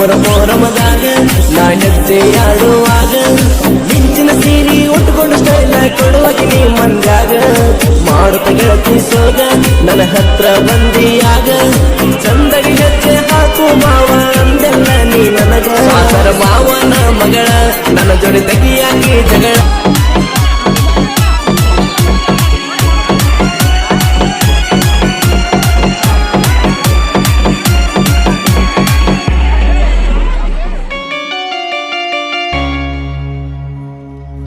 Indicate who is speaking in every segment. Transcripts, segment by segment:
Speaker 1: ನಮ್ಮರ ಮೊರಮದಾಗ ನಾಣ್ಯತೆ ಆಡುವಾಗ ಮಿಂಚಿನ ಸೀರಿ ಉಟ್ಕೊಂಡು ಸ್ಟೈಲ ಕೊಡುವಾಗ ನೀ ಮಂದಾಗ ಮಾಡುತ್ತ ಗೆಳತಿ ಸೋಗ ನನ್ನ ಹತ್ರ ಬಂದಿಯಾಗ ಚಂದಗೆ ಹೆಜ್ಜೆ ಹಾಕು ಮಾವ ಅಂದೆಲ್ಲ ನೀ ನನಗ. ಮಾವನ ಮಗಳ, ನನ್ನ ಜೋಡಿ ತೆಗಿಯಾಗಿ ಜಗಳ.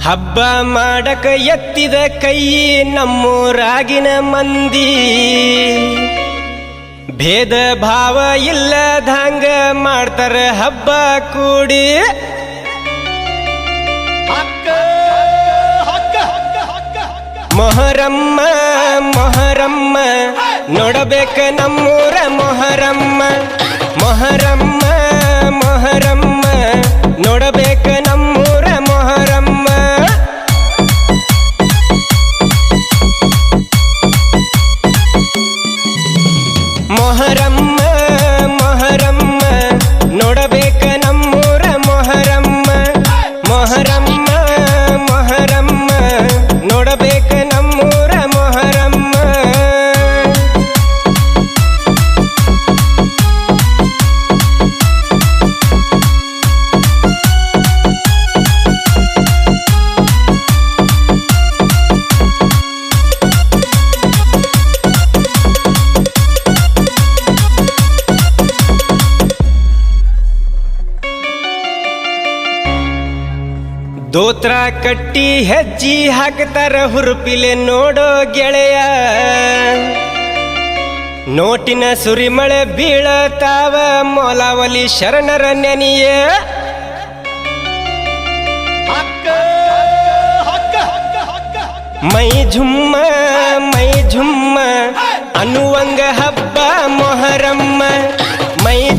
Speaker 2: ಹಬ್ಬ ಮಾಡಕ ಎತ್ತಿದ ಕೈ ನಮ್ಮೂರಾಗಿನ ಮಂದಿ. ಭೇದ ಭಾವ ಇಲ್ಲದಂಗ ಮಾಡ್ತಾರ ಹಬ್ಬ ಕೂಡಿ. ಮೊಹರಮ್ಮ ಮೊಹರಮ್ಮ ನೋಡಬೇಕ ನಮ್ಮೂರ ಮೊಹರಮ್ಮ. ಮೊಹರಮ್ಮ ಮೊಹರಮ್ಮ. ಮೊಹರಮ್ಮ ದೋತ್ರ ಕಟ್ಟಿ ಹೆಜ್ಜಿ ಹಾಕ್ತಾರ ಹುರುಪಿಲೆ ನೋಡೋ ಗೆಳೆಯ. ನೋಟಿನ ಸುರಿಮಳೆ ಬೀಳತಾವ ಮೊಲಾವಲಿ ಶರಣರ ನೆನಿಯ. ಮೈ ಝುಮ್ಮ ಮೈ ಝುಮ್ಮ ಅನುವಂಗ ಹಬ್ಬ ಮೊಹರಮ್ಮ. ಮೈ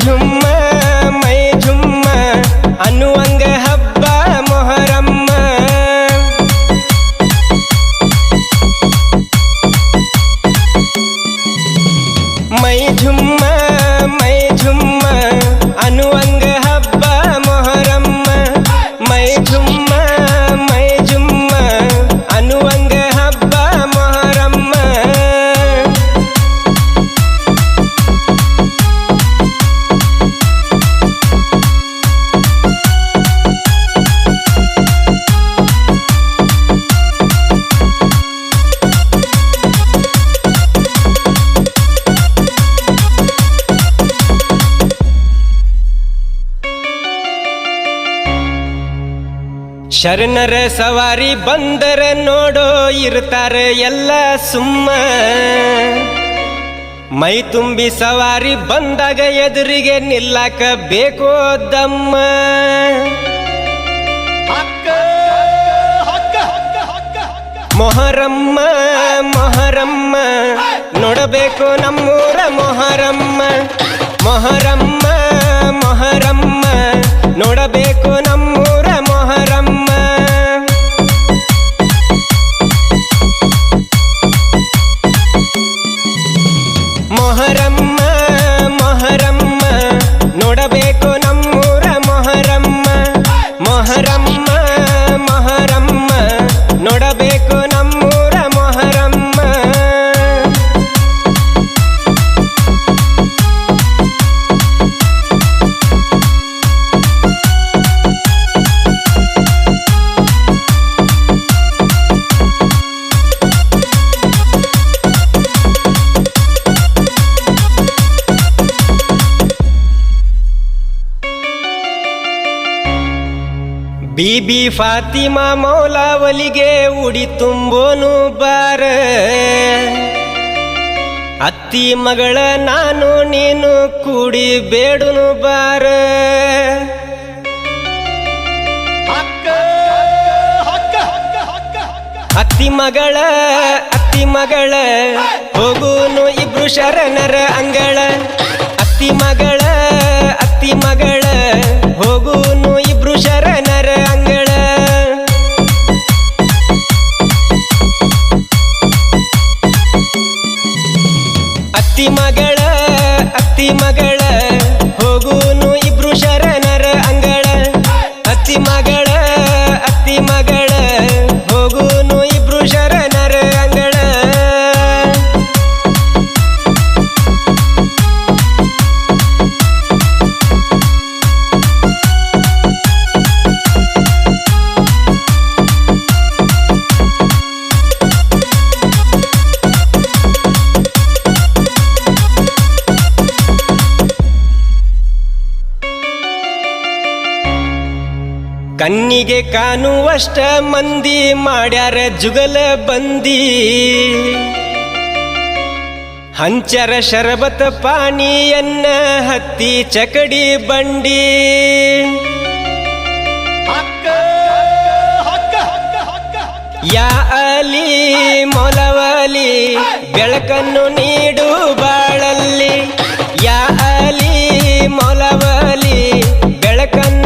Speaker 2: ಮೈ ಶರಣರ ಸವಾರಿ ಬಂದರೆ ನೋಡೋ ಇರ್ತಾರೆ ಎಲ್ಲ ಸುಮ್ಮ. ಮೈ ತುಂಬಿ ಸವಾರಿ ಬಂದಾಗ ಎದುರಿಗೆ ನಿಲ್ಲಕ ಬೇಕೋ ದಮ್ಮ. ಮೊಹರಮ್ಮ ಮೊಹರಮ್ಮ ನೋಡಬೇಕು ನಮ್ಮೂರ ಮೊಹರಮ್ಮ. ಮೊಹರಮ್ಮ ಬೀಬಿ ಫಾತಿಮಾ ಮೌಲಾವಲಿಗೆ ಉಡಿ ತುಂಬೋನು ಬಾರ. ಅತ್ತಿ ಮಗಳ ನಾನು ನೀನು ಕೂಡಿ ಬೇಡುನು ಬಾರ. ಅತ್ತಿ ಮಗಳ ಅತ್ತಿ ಮಗಳ ಹೋಗುನು ಇಬ್ರು ಶರಣರ ಅಂಗಳ. ಅತ್ತಿ ಮಗಳ ಅತ್ತಿ ಮಗಳ ಅತ್ತಿ ಮಗಳ ಹೋಗುನು ಇಬ್ರು ಕಣ್ಣಿಗೆ ಕಾಣುವಷ್ಟ ಮಂದಿ ಮಾಡ್ಯಾರ ಜುಗಲ ಬಂದಿ. ಹಂಚರ ಶರಬತ ಪಾನಿಯನ್ನ ಹತ್ತಿ ಚಕಡಿ ಬಂಡಿ. ಯಾ ಅಲಿ ಮೊಲವಲಿ ಬೆಳಕನ್ನು ನೀಡು ಬಾಳಲ್ಲಿ. ಯಾ ಅಲಿ ಮೊಲವಲಿ ಬೆಳಕನ್ನು